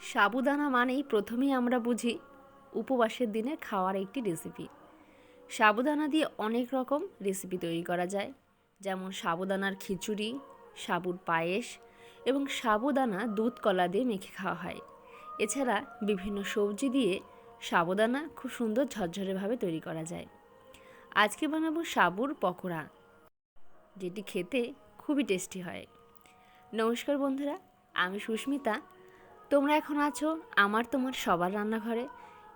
সাবুদানা মানেই প্রথমেই আমরা বুঝি উপবাসের দিনে খাওয়ার একটি রেসিপি সাবুদানা দিয়ে অনেক রকম রেসিপি তৈরি করা যায়, যেমন সাবুদানার খিচুড়ি, সাবুর পায়েস এবং সাবুদানা দুধ কলা দিয়ে মেখে খাওয়া হয়। এছাড়া বিভিন্ন সবজি দিয়ে সাবুদানা খুব সুন্দর ঝরঝরেভাবে তৈরি করা যায়। আজকে বানাবো সাবুর পকোড়া, যেটি খেতে খুবই টেস্টি হয়। নমস্কার বন্ধুরা, আমি সুস্মিতা তোমরা এখন আছো আমার তোমার সবার রান্নাঘরে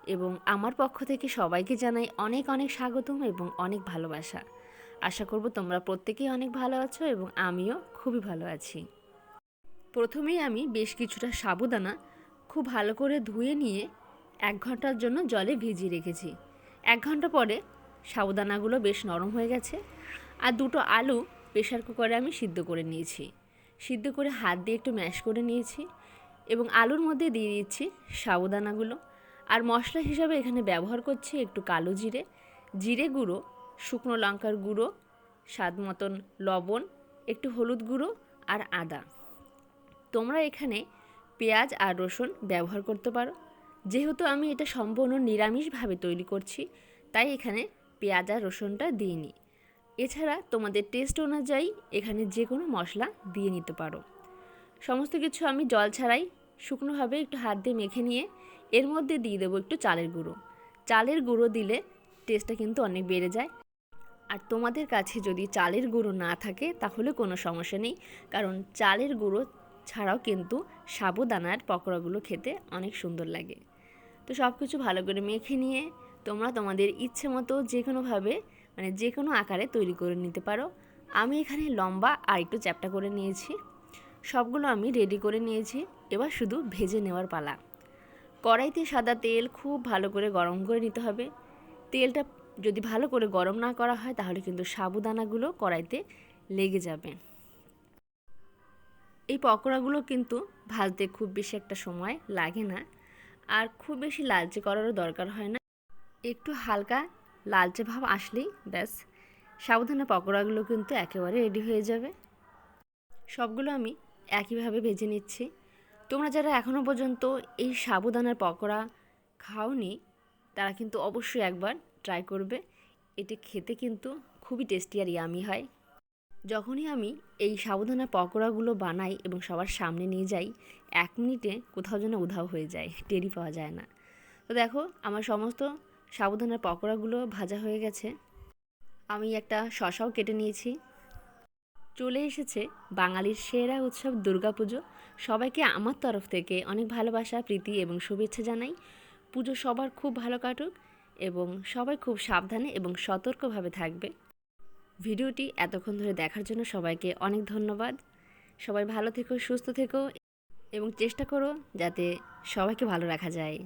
এবং আমার পক্ষ থেকে সবাইকে জানাই অনেক অনেক স্বাগতম এবং অনেক ভালোবাসা। আশা করব তোমরা প্রত্যেকেই অনেক ভালো আছো এবং আমিও খুবই ভালো আছি। প্রথমেই আমি বেশ কিছুটা সাবুদানা খুব ভালো করে ধুয়ে নিয়ে এক ঘণ্টার জন্য জলে ভিজিয়ে রেখেছি। এক ঘণ্টা পরে সাবুদানাগুলো বেশ নরম হয়ে গেছে আর দুটো আলু প্রেশার কুকারে আমি সিদ্ধ করে নিয়েছি। সিদ্ধ করে হাত দিয়ে একটু ম্যাশ করে নিয়েছি এবং আলুর মধ্যে দিয়ে দিচ্ছি সাবুদানাগুলো। আর মশলা হিসাবে এখানে ব্যবহার করছি একটু কালো জিরে জিরে গুঁড়ো, শুকনো লঙ্কার গুঁড়ো, স্বাদ মতন লবণ, একটু হলুদ গুঁড়ো আর আদা। তোমরা এখানে পেঁয়াজ আর রসুন ব্যবহার করতে পারো। যেহেতু আমি এটা সম্পূর্ণ নিরামিষভাবে তৈরি করছি, তাই এখানে পেঁয়াজ আর রসুনটা দিইনি। এছাড়া তোমাদের টেস্ট অনুযায়ী এখানে যে কোনো মশলা দিয়ে নিতে পারো। সমস্ত কিছু আমি জল ছাড়াই শুকনোভাবে একটু হাত দিয়ে মেখে নিয়ে এর মধ্যে দিয়ে দেবো একটু চালের গুঁড়ো। চালের গুঁড়ো দিলে টেস্টটা কিন্তু অনেক বেড়ে যায়। আর তোমাদের কাছে যদি চালের গুঁড়ো না থাকে, তাহলে কোনো সমস্যা নেই। কারণ চালের গুঁড়ো ছাড়াও কিন্তু সাবুদানার পকোড়াগুলো খেতে অনেক সুন্দর লাগে। তো সব কিছু ভালো করে মেখে নিয়ে তোমরা তোমাদের ইচ্ছে মতো যে কোনোভাবে মানে যে কোনো আকারে তৈরি করে নিতে পারো। আমি এখানে লম্বা আর একটু চ্যাপটা করে নিয়েছি। সবগুলো আমি রেডি করে নিয়েছি। এবার শুধু ভেজে নেওয়ার পালা। কড়াইতে সাদা তেল খুব ভালো করে গরম করে নিতে হবে। তেলটা যদি ভালো করে গরম না করা হয়, তাহলে কিন্তু সাবুদানাগুলো কড়াইতে লেগে যাবে। এই পকোড়াগুলো কিন্তু ভাজতে খুব বেশি একটা সময় লাগে না। আর খুব বেশি লালচে করারও দরকার হয় না। একটু হালকা লালচে ভাব আসলেই ব্যাস। সাবুদানা পকোড়াগুলো কিন্তু একেবারে রেডি হয়ে যাবে। সবগুলো আমি একইভাবে ভেজে নিচ্ছি। তোমরা যারা এখনও পর্যন্ত এই সাবুদানার পকোড়া খাওনি, তারা কিন্তু অবশ্যই একবার ট্রাই করবে। এটি খেতে কিন্তু খুবই টেস্টি আর ইয়ামি হয়। যখনই আমি এই সাবুদানা পকোড়াগুলো বানাই এবং সবার সামনে নিয়ে যাই, এক মিনিটে কোথাও যেন উধাও হয়ে যায় টেরি পাওয়া যায় না। তো দেখো, আমার সমস্ত সাবুদানার পকোড়াগুলো ভাজা হয়ে গেছে। আমি একটা শশাও কেটে নিয়েছি। চলে এসেছে বাঙালির সেরা উৎসব দুর্গাপুজো। সবাইকে আমার তরফ থেকে অনেক ভালোবাসা, প্রীতি এবং শুভেচ্ছা জানাই। পুজো সবার খুব ভালো কাটুক এবং সবাই খুব সাবধানে এবং সতর্কভাবে থাকবে। ভিডিওটি এতক্ষণ ধরে দেখার জন্য সবাইকে অনেক ধন্যবাদ। সবাই ভালো থেকো, সুস্থ থেকো এবং চেষ্টা করো যাতে সবাইকে ভালো রাখা যায়।